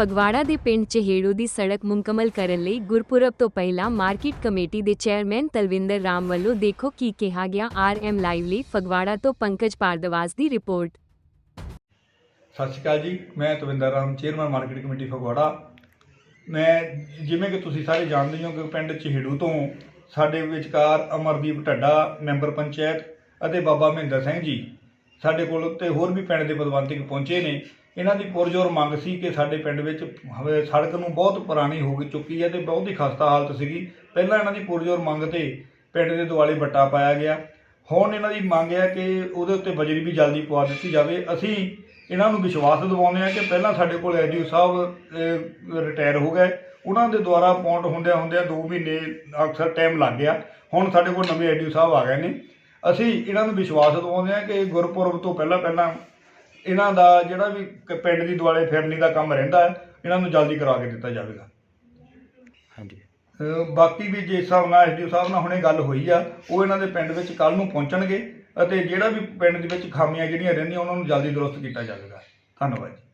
ਫਗਵਾੜਾ ਦੇ ਪਿੰਡ ਚਹੇੜੂ ਦੀ ਸੜਕ ਮੁਕੰਮਲ ਕਰਨ ਲਈ ਗੁਰਪੁਰਬ ਤੋਂ ਪਹਿਲਾਂ ਮਾਰਕੀਟ ਕਮੇਟੀ ਦੇ ਚੇਅਰਮੈਨ ਤਲਵਿੰਦਰ ਰਾਮ ਵੱਲੋਂ ਦੇਖੋ ਕੀ ਕਿਹਾ ਗਿਆ। ਆਰਐਮ ਲਾਈਵ ਲਈ ਫਗਵਾੜਾ ਤੋਂ ਪੰਕਜ ਪਾਰਦਵਾਸ ਦੀ ਰਿਪੋਰਟ। ਸਤਿ ਸ਼੍ਰੀ ਅਕਾਲ ਜੀ, ਮੈਂ Talwinder Ram, chairman market committee Phagwara. ਮੈਂ ਜਿਵੇਂ ਕਿ ਤੁਸੀਂ ਸਾਰੇ ਜਾਣਦੇ ਹੋ ਕਿ ਪਿੰਡ ਚਹੇੜੂ ਤੋਂ ਸਾਡੇ ਵਿਚਕਾਰ ਅਮਰਦੀਪ ਢੱਡਾ, ਮੈਂਬਰ ਪੰਚਾਇਤ ਅਤੇ ਬਾਬਾ ਮਹਿੰਦਰ ਸਿੰਘ ਜੀ ਸਾਡੇ ਕੋਲ ਤੇ ਹੋਰ ਵੀ ਪਿੰਡ ਦੇ ਪਦਵੰਤਿਕ ਪਹੁੰਚੇ ਨੇ। ਇਹਨਾਂ ਦੀ ਪੁਰਜੋਰ ਮੰਗ ਸੀ ਕਿ ਸਾਡੇ ਪਿੰਡ ਵਿੱਚ ਹਵੇ ਸੜਕ ਨੂੰ ਬਹੁਤ ਪੁਰਾਣੀ ਹੋ ਚੁੱਕੀ ਹੈ ਤੇ ਬਹੁਤ ਹੀ ਖਸਤਾ ਹਾਲਤ ਸੀਗੀ। ਪਹਿਲਾਂ ਇਹਨਾਂ ਦੀ ਪੁਰਜੋਰ ਮੰਗ ਤੇ ਪਿੰਡ ਦੇ ਦੁਆਲੇ ਵੱਟਾ ਪਾਇਆ ਗਿਆ। ਹੁਣ ਇਹਨਾਂ ਦੀ ਮੰਗ ਹੈ ਕਿ ਉਹਦੇ ਉੱਤੇ ਬਜਰੀ ਵੀ ਜਲਦੀ ਪਵਾ ਦਿੱਤੀ ਜਾਵੇ। ਅਸੀਂ ਇਹਨਾਂ ਨੂੰ ਵਿਸ਼ਵਾਸ ਦਿਵਾਉਂਦੇ ਆ ਕਿ ਪਹਿਲਾਂ ਸਾਡੇ ਕੋਲ ਐਡੀਓ ਸਾਹਿਬ ਰਿਟਾਇਰ ਹੋ ਗਏ। ਉਹਨਾਂ ਦੇ ਦੁਆਰਾ ਅਪਾਉਂਟ ਹੁੰਦਿਆਂ ਹੁੰਦਿਆਂ 2 ਮਹੀਨੇ ਅਕਸਰ ਟਾਈਮ ਲੱਗ ਗਿਆ। ਹੁਣ ਸਾਡੇ ਕੋਲ ਨਵੇਂ ਐਡੀਓ ਸਾਹਿਬ ਆ ਗਏ ਨੇ। ਅਸੀਂ ਇਹਨਾਂ ਨੂੰ ਵਿਸ਼ਵਾਸ ਦਿਵਾਉਂਦੇ ਆ ਕਿ ਗੁਰਪੁਰਬ ਤੋਂ ਪਹਿਲਾਂ ਪਹਿਲਾਂ ਇਹਨਾਂ ਦਾ ਜਿਹੜਾ ਵੀ ਕ- ਪਿੰਡ ਦੀ ਦੁਆਲੇ ਫਿਰਨੀ ਦਾ ਕੰਮ ਰਹਿੰਦਾ ਹੈ ਇਹਨਾਂ ਨੂੰ ਜਲਦੀ ਕਰਾ ਕੇ ਦਿੱਤਾ ਜਾਵੇਗਾ। ਹਾਂਜੀ। ਅਹ ਬਾਕੀ ਵੀ ਜਿਸ ਹਿਸਾਬ ਨਾਲ ਐਸਡੀਓ ਸਾਹਿਬ ਨਾਲ ਹੁਣੇ ਗੱਲ ਹੋਈ ਆ ਉਹ ਇਹਨਾਂ ਦੇ ਪਿੰਡ ਵਿੱਚ ਕੱਲ ਨੂੰ ਪਹੁੰਚਣਗੇ ਅਤੇ ਜਿਹੜਾ ਵੀ ਪਿੰਡ ਦੇ ਵਿੱਚ ਖਾਮੀਆਂ ਜਿਹੜੀਆਂ ਰਹਿੰਦੀਆਂ ਉਹਨਾਂ ਨੂੰ ਜਲਦੀ ਦਰੁਸਤ ਕੀਤਾ ਜਾਵੇਗਾ। ਧੰਨਵਾਦ ਜੀ।